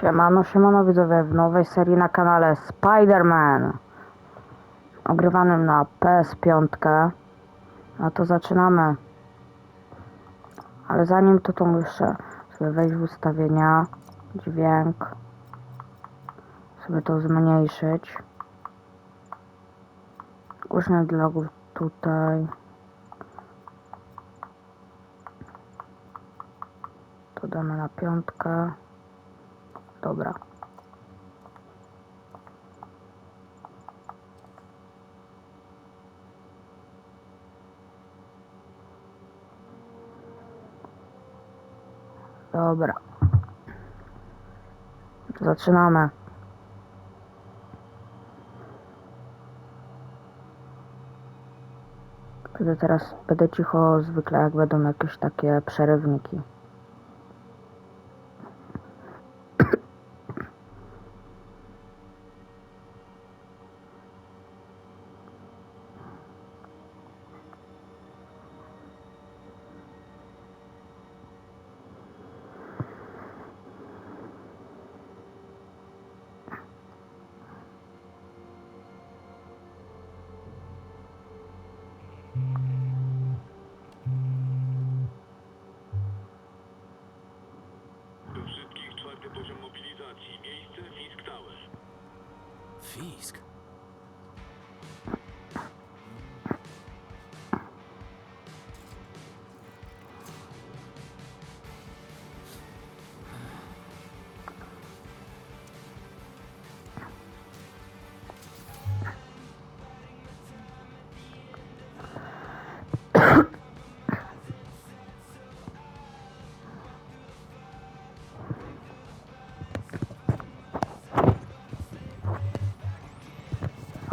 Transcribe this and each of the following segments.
Siemano, siemano widzowie w nowej serii na kanale Spider-Man ogrywanym na PS5 no to zaczynamy. Ale zanim to to muszę sobie wejść w ustawienia dźwięk sobie to zmniejszyć. Głośność dla logów tutaj. To damy na piątkę Dobra. Dobra. Zaczynamy. Będę teraz będę cicho zwykle jak będą jakieś takie przerywniki.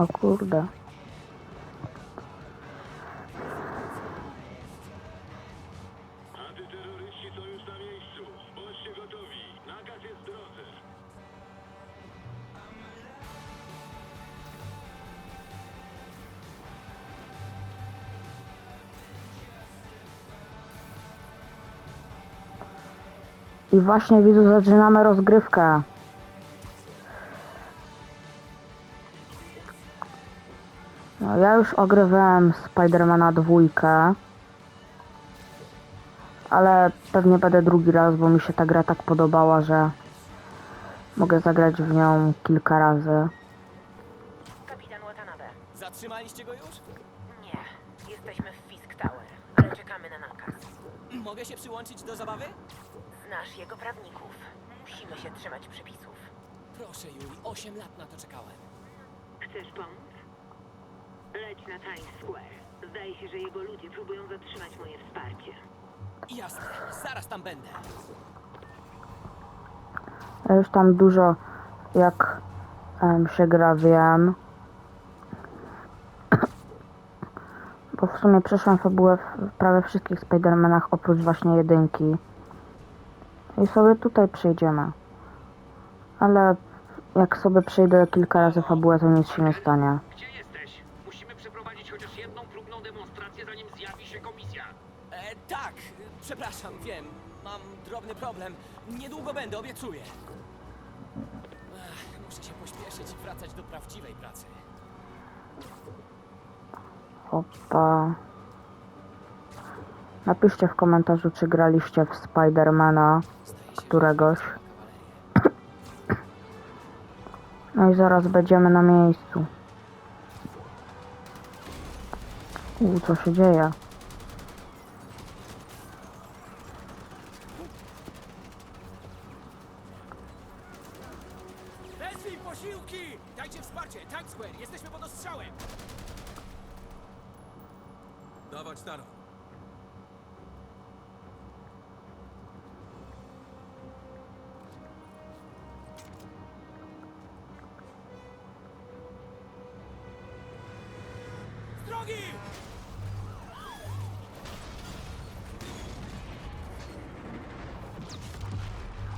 W drodze. I właśnie widzę, zaczynamy rozgrywkę. Ja już ogrywałem Spidermana dwójkę. Ale pewnie będę drugi raz, bo mi się ta gra tak podobała, że mogę zagrać w nią kilka razy. Kapitan Watanabe. Zatrzymaliście go już? Nie, jesteśmy w Fisk Tower, ale czekamy na nakaz. Mogę się przyłączyć do zabawy? Znasz jego prawników. Musimy się trzymać przepisów. Proszę, Yuri, 8 lat na to czekałem. Chcesz pomóc? Leć na Times Square. Zdaje się, że jego ludzie próbują zatrzymać moje wsparcie. Jasne, zaraz tam będę. Ja już tam dużo jak em, się gra wiem. Bo w sumie przeszłam fabułę w prawie wszystkich Spidermanach oprócz właśnie jedynki. I sobie tutaj przejdziemy. Ale jak sobie przejdę kilka razy fabułę, to nic się nie stanie. Gdzie? Przepraszam, wiem. Mam drobny problem. Niedługo będę, obiecuję. Ech, muszę się pośpieszyć i wracać do prawdziwej pracy. Opa. Napiszcie w komentarzu, czy graliście w Spidermana któregoś. No i zaraz będziemy na miejscu. U, co się dzieje?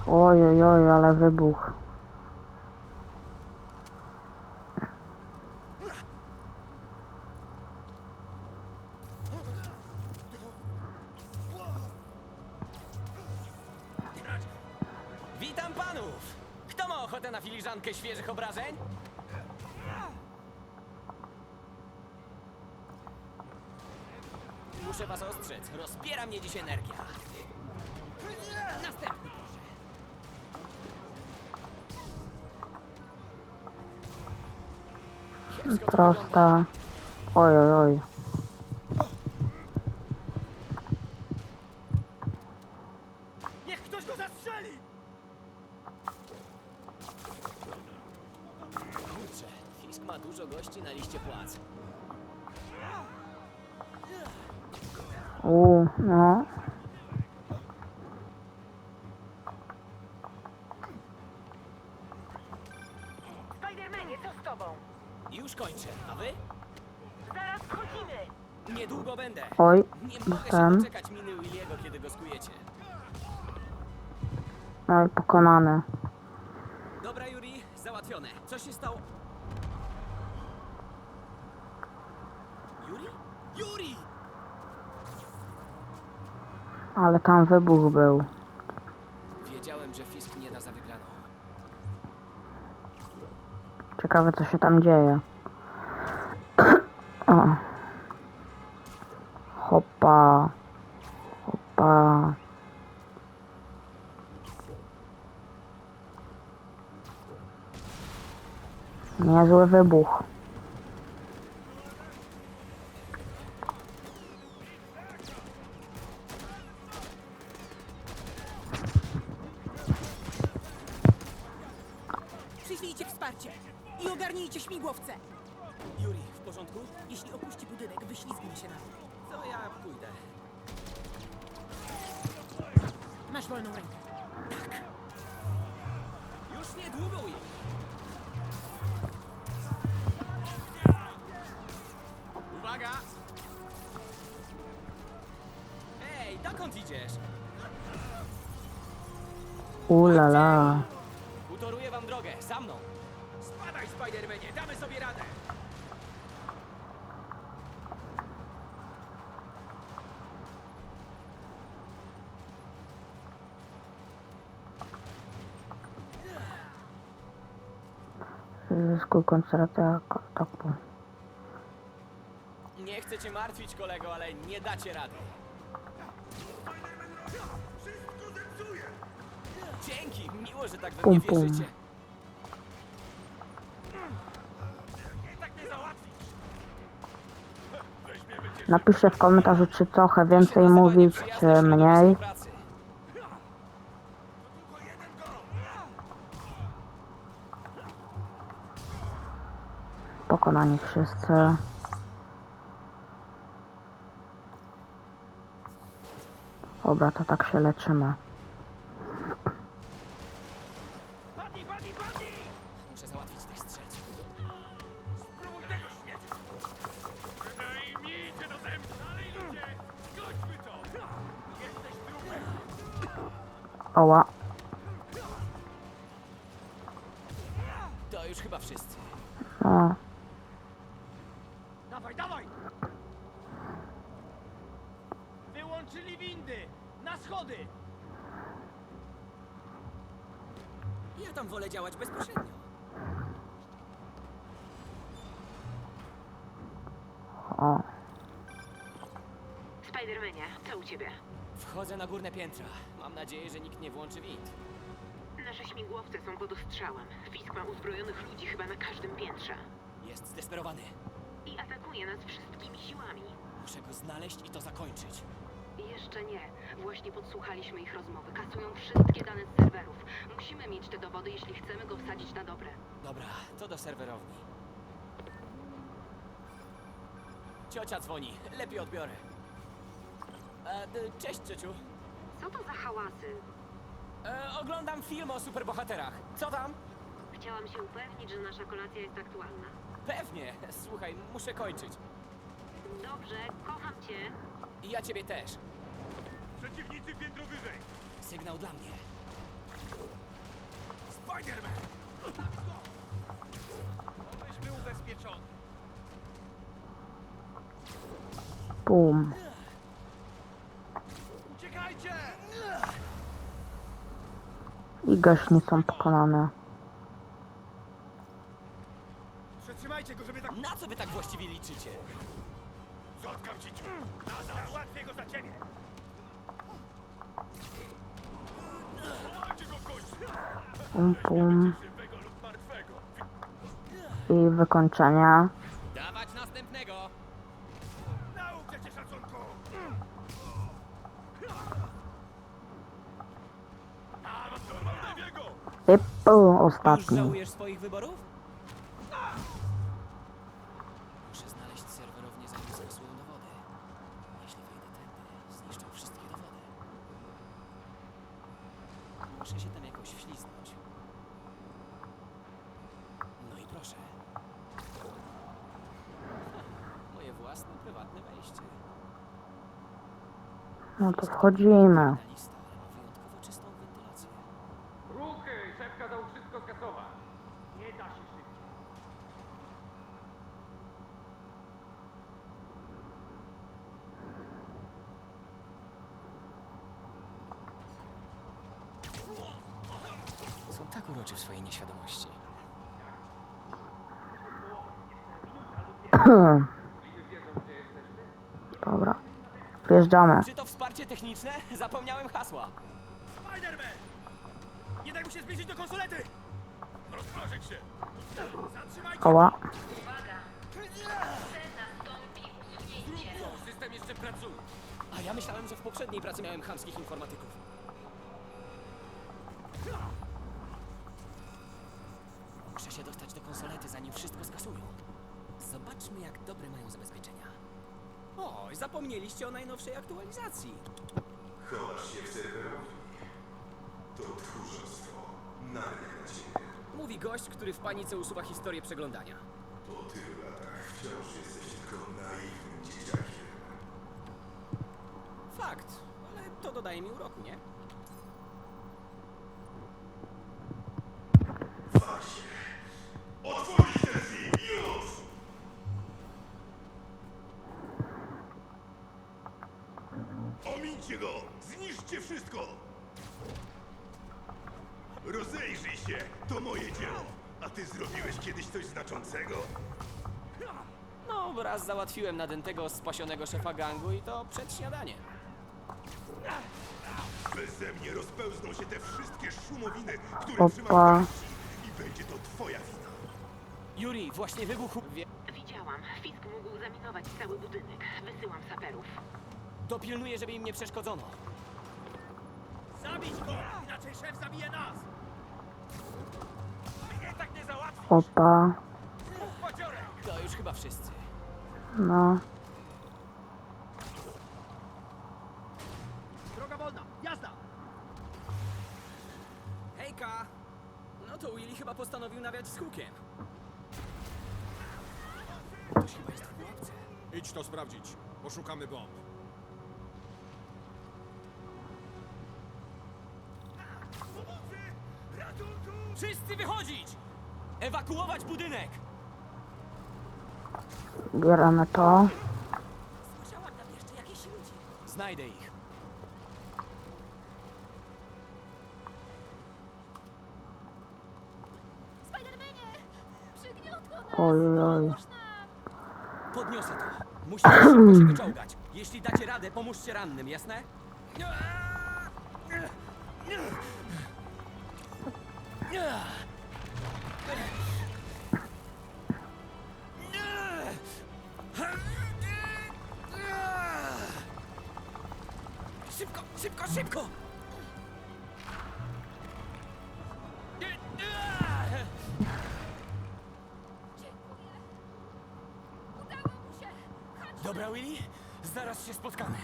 Oj, oj, oj, ale wybuch. Gości na liście płac. U, no. Spidermanie, co z tobą? Już kończę, a wy? Zaraz wchodzimy! Niedługo będę. Oj, Nie mogę się doczekać miny Williego, kiedy go skujecie. No pokonany. Dobra, Yuri, załatwione. Co się stało? Yuri? Yuri! Ale tam wybuch był. Wiedziałem, że Fisk nie da za wygraną. Ciekawe co się tam dzieje. O. Hopa. Hopa. Niezły wybuch. Ulala. Utoruję wam drogę, za mną. Spadaj, Spidermanie, damy sobie radę. Zyskuj koncentrację kontaktu. Nie chcę cię martwić, kolego, ale nie dacie rady. Miło, że tak we mnie Pum, pum. wierzycie. Napiszcie w komentarzu, czy trochę więcej mówić, czy mniej. Pokonani wszyscy. Dobra, to tak się leczymy. Wyłączyli windy! Na schody! Ja tam wolę działać bezpośrednio. Spidermanie, co u ciebie? Wchodzę na górne piętra. Mam nadzieję, że nikt nie włączy wind. Nasze śmigłowce są pod ostrzałem. Fisk ma uzbrojonych ludzi chyba na każdym piętrze. Jest zdesperowany. I atakuje nas wszystkimi siłami. Muszę go znaleźć i to zakończyć. Jeszcze nie. Właśnie podsłuchaliśmy ich rozmowy. Kasują wszystkie dane z serwerów. Musimy mieć te dowody, jeśli chcemy go wsadzić na dobre. Dobra, to do serwerowni. Ciocia dzwoni. Lepiej odbiorę. E, d- cześć, ciociu. Co to za hałasy? E, oglądam film o superbohaterach. Co tam? Chciałam się upewnić, że nasza kolacja jest aktualna. Pewnie. Słuchaj, muszę kończyć. Dobrze, kocham cię. I ja ciebie też. Przeciwnicy piętro wyżej! Sygnał dla mnie. Spiderman! Był ubezpieczony! Bum. Uciekajcie! I gaśni są pokonane. Pum, pum. I wykończenia. Dawać następnego! Nauczę cię szacunku! Już ostatni. żałujesz swoich wyborów? Muszę znaleźć serwerownię zanim skasują dowody. Jeśli wejdę tędy, zniszczą wszystkie dowody. Muszę się tam jakoś wślizgnąć. No i proszę. Ha, Moje własne, prywatne wejście. No to wchodzimy. Na lista, ale ma wyjątkowo czystą wentylację. Ruchy! Szef kazał wszystko skasować. Nie da się szybciej. Są tak uroczy w swojej nieświadomości. Dobra. Wjeżdżamy. Czy to wsparcie techniczne? Zapomniałem hasła. Spiderman! Nie daj mu się zbliżyć do konsolety! Rozproszeć się! Zatrzymajcie! Koła. System jeszcze pracuje. A ja myślałem, że w poprzedniej pracy miałem chamskich informatyków. Muszę się dostać do konsolety, zanim wszystko skasują. Zobaczmy, jak dobre mają zabezpieczenia. O, zapomnieliście o najnowszej aktualizacji. Chowasz się w serwerowni. To tchórzostwo. Na ciebie. Mówi gość, który w panice usuwa historię przeglądania. Po tylu latach wciąż jesteś tylko naiwnym dzieciakiem. Fakt, ale to dodaje mi uroku, nie? Znaczącego? No, raz załatwiłem nadętego, spasionego szefa gangu i to przed śniadaniem. Beze mnie rozpełzną się te wszystkie szumowiny, które Opa. trzymam w garści. I będzie to twoja wina. Yuri, właśnie wybuchł... Wie... Widziałam. Fisk mógł zaminować cały budynek. Wysyłam saperów. Dopilnuję, żeby im nie przeszkodzono. Zabić go! Inaczej szef zabije nas! Mnie tak nie załatwi! Opa. Paciorek! To już chyba wszyscy. No. Droga wolna! Jazda! Hejka! No to Willy chyba postanowił nawiać z hukiem. Ktoś chyba jest w pułapce. Idź to sprawdzić. Poszukamy bomb. Wszyscy wychodzić! Ewakuować budynek! Bierzemy to. Słyszałam tam jeszcze jakieś ludzi. Znajdę ich. Spidermanie! Przygniotło nas! Oj, oj. Podniosę to. Musimy szybko się wyczołgać. Jeśli dacie radę, pomóżcie rannym, jasne? Szybko, szybko, szybko! Dobra, Willy, zaraz się spotkamy.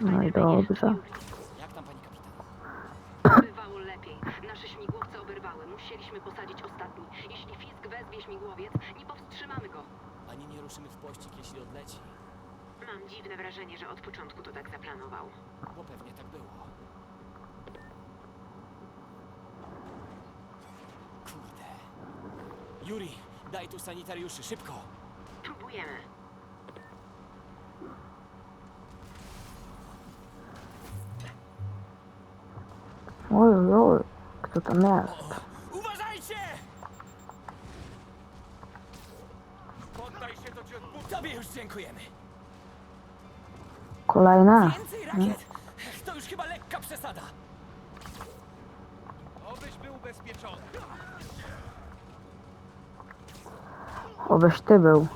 No i dobrze. Jak tam pani kapitan? Bywało lepiej. Nasze śmigłowce oberwały. Musieliśmy posadzić ostatni. Jeśli Fisk wezwie śmigłowiec, nie powstrzymamy go. Ani nie ruszymy w pościg, jeśli odleci, Mam dziwne wrażenie, że od początku to tak zaplanował. bo pewnie tak było. Kurde. Yuri, daj tu sanitariuszy, szybko! Próbujemy. Oj, oj, oj. Kto tam jest? Uważajcie! Tobie już dziękujemy. Kolejne. Więcej rakiet? To już chyba lekka przesada. Obyś był ubezpieczony. Obyś ty był.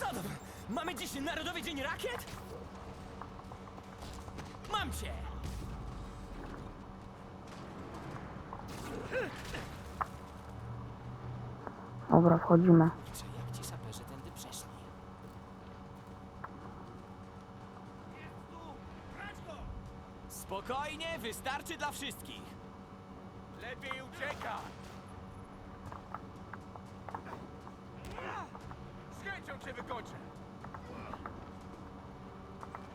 To? Mamy dziś Narodowy Dzień Rakiet? Mam cię! Dobra, wchodzimy. Czy jak ci saperzy tędy przeszli? Spokojnie, wystarczy dla wszystkich. Lepiej ucieka. Z chęcią cię wykończę.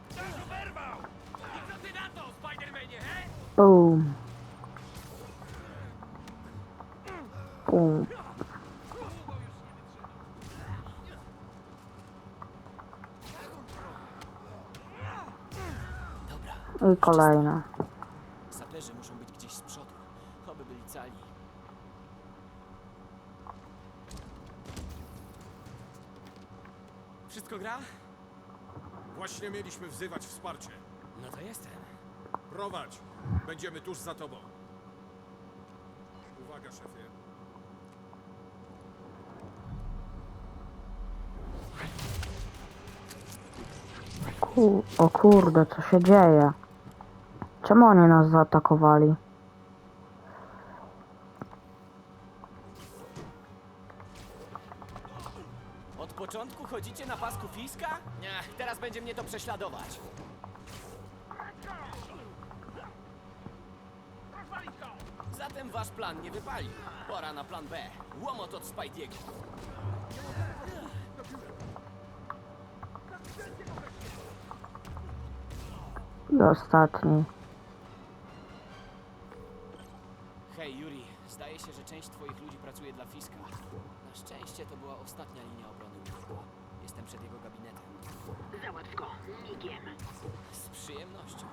Też oberwał! I co ty na to, Spidermanie, he? Boom. Boom. I kolejne. saperzy muszą być gdzieś z przodu. Oby byli cali. Wszystko gra? Właśnie mieliśmy wzywać wsparcie. No to jestem. Prowadź. Będziemy tuż za tobą. Uwaga, szefie. Ku- o kurde, co się dzieje? Czemu oni nas zaatakowali? Od początku chodzicie na pasku Fiska? Nie, teraz będzie mnie to prześladować. Zatem wasz plan nie wypali. Pora na plan B. Łomot od Spidey'ego. I ostatni. Hej, Yuri. Zdaje się, że część twoich ludzi pracuje dla Fiska. Na szczęście to była ostatnia linia obrony. Jestem przed jego gabinetem. Załatw go, migiem. Z przyjemnością.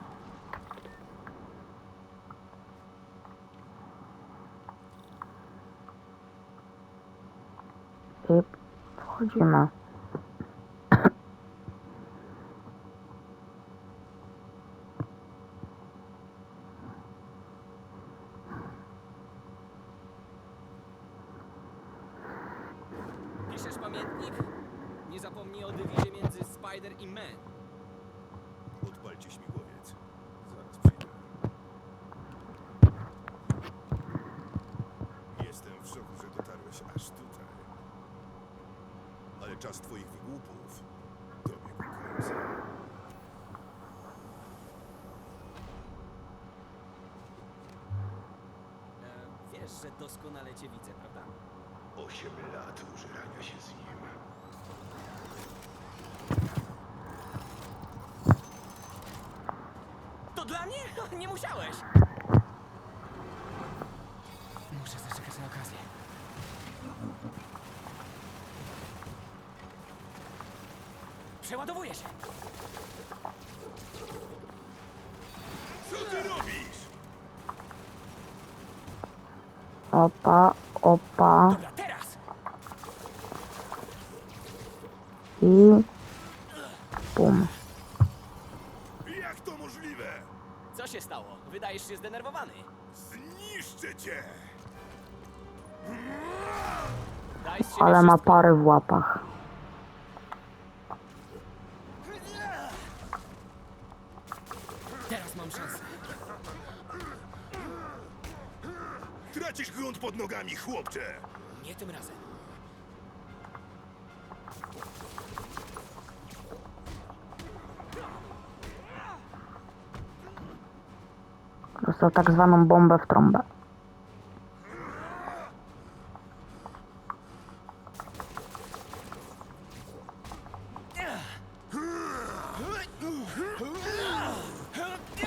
I wchodzimy. Piszesz pamiętnik? Nie zapomnij o dywizie między Spider i Man. Odpalcie śmigłowiec. Zaraz przyjdę. Jestem w szoku, że dotarłeś aż tutaj. Ale czas twoich wygłupów dobiegł końca. E, wiesz, że doskonale cię widzę, prawda? Osiem lat użerania się z nim. To dla mnie? Nie musiałeś! Opa, opa. I... Bum. Jak to możliwe? Co się stało? Wydajesz się zdenerwowany. Zniszczę cię! Daj z siebie Ale ma wszystko. pary w łapach. Zwaną bombę w trąbę.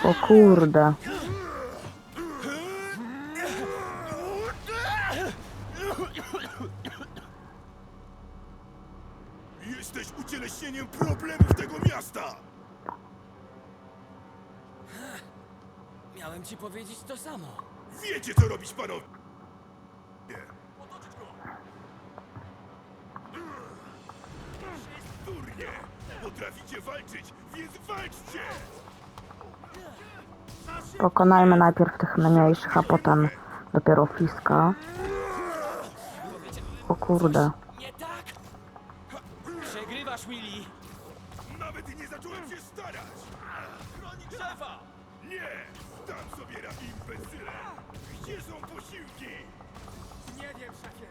O kurde. Pokonajmy najpierw tych mniejszych, a potem dopiero Fiska. O kurde. Nie tak! Przegrywasz, Willy! Nawet nie zacząłem się starać! Chronić szefa! Nie! Tam sobie rad imbecyle! Gdzie są posiłki? Nie wiem, szefie.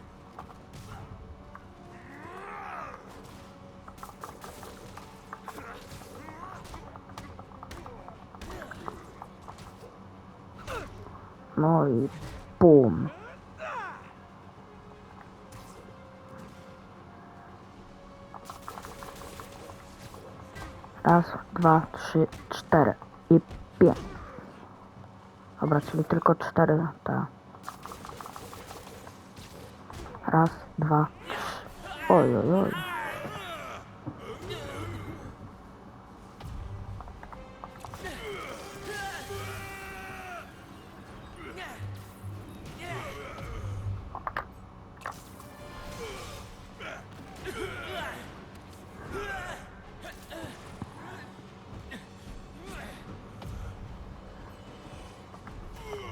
No i bum. Raz, dwa, trzy, cztery i pięć. Dobra, czyli tylko cztery te. Raz, dwa, trzy. Oj, oj, oj.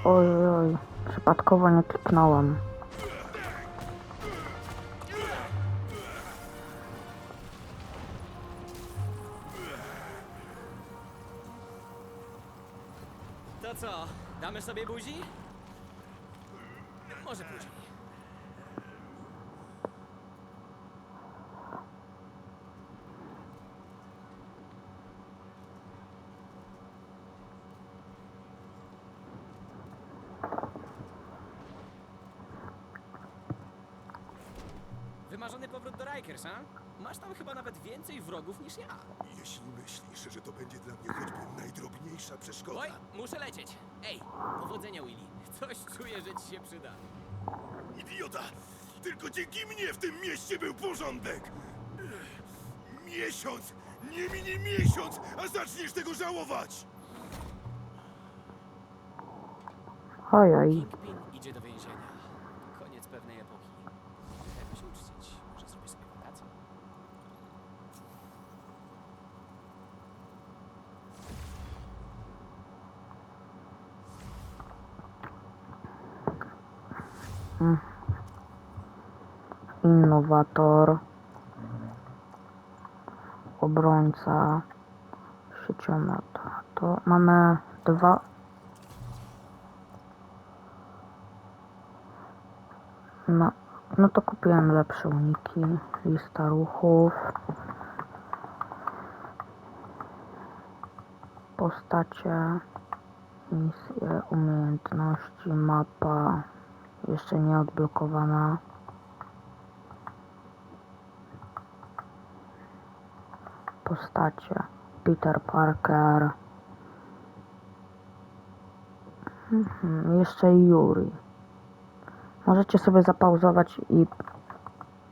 Oj, oj, oj. Przypadkowo nie kliknąłem. Wymarzony powrót do Rikers, a? Masz tam chyba nawet więcej wrogów niż ja. Jeśli myślisz, że to będzie dla mnie choćby najdrobniejsza przeszkoda... Oj, muszę lecieć. Ej, powodzenia, Willy. Coś czuję, że ci się przyda. Idiota! Tylko dzięki mnie w tym mieście był porządek! Miesiąc! Nie minie miesiąc, a zaczniesz tego żałować! Oj, oj. Kingpin idzie do więzienia. Innowator. Obrońca. Sieciomet. To mamy dwa. No, no to kupiłem lepsze uniki. Lista ruchów. Postacie. Misje, umiejętności, mapa. Jeszcze nie odblokowana. Postacie. Peter Parker. Mhm, jeszcze Yuri. Możecie sobie zapauzować i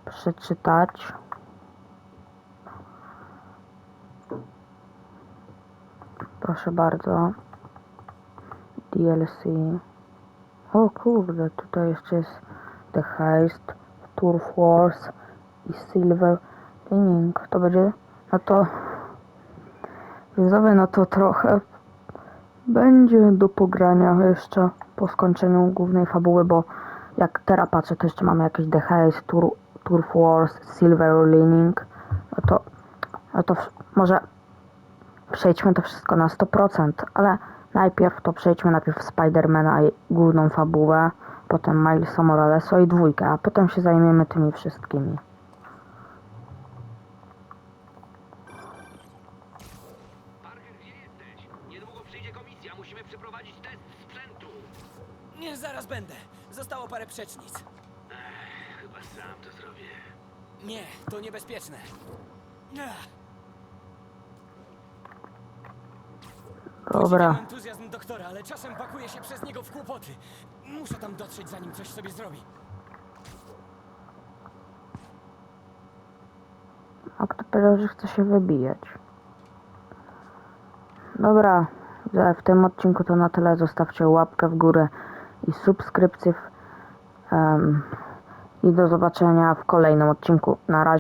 przeczytać. Proszę bardzo. DLC. O kurde, tutaj jeszcze jest The Heist, Turf Wars i Silver Lining. To będzie, no to widzowie, no to trochę będzie do pogrania jeszcze po skończeniu głównej fabuły, bo jak teraz patrzę, to jeszcze mamy jakieś The Heist, Tur Turf Wars, Silver Lining. No to, no to może przejdźmy to wszystko na 100%, ale najpierw to przejdźmy najpierw Spidermana i główną fabułę, potem Milesa Moralesa i dwójkę, a potem się zajmiemy tymi wszystkimi. Parker, gdzie jesteś? Niedługo przyjdzie komisja, musimy przeprowadzić test sprzętu. Nie, zaraz będę. Zostało parę przecznic. Chyba sam to zrobię. Nie, to niebezpieczne. Ach, Dobra, podziwiam entuzjazm doktora, ale czasem pakuje się przez niego w kłopoty. Muszę tam dotrzeć, zanim coś sobie zrobi. a kto powiedział, że chce się wybijać? Dobra, w tym odcinku to na tyle. Zostawcie łapkę w górę i subskrypcję. em, I do zobaczenia w kolejnym odcinku. Na razie.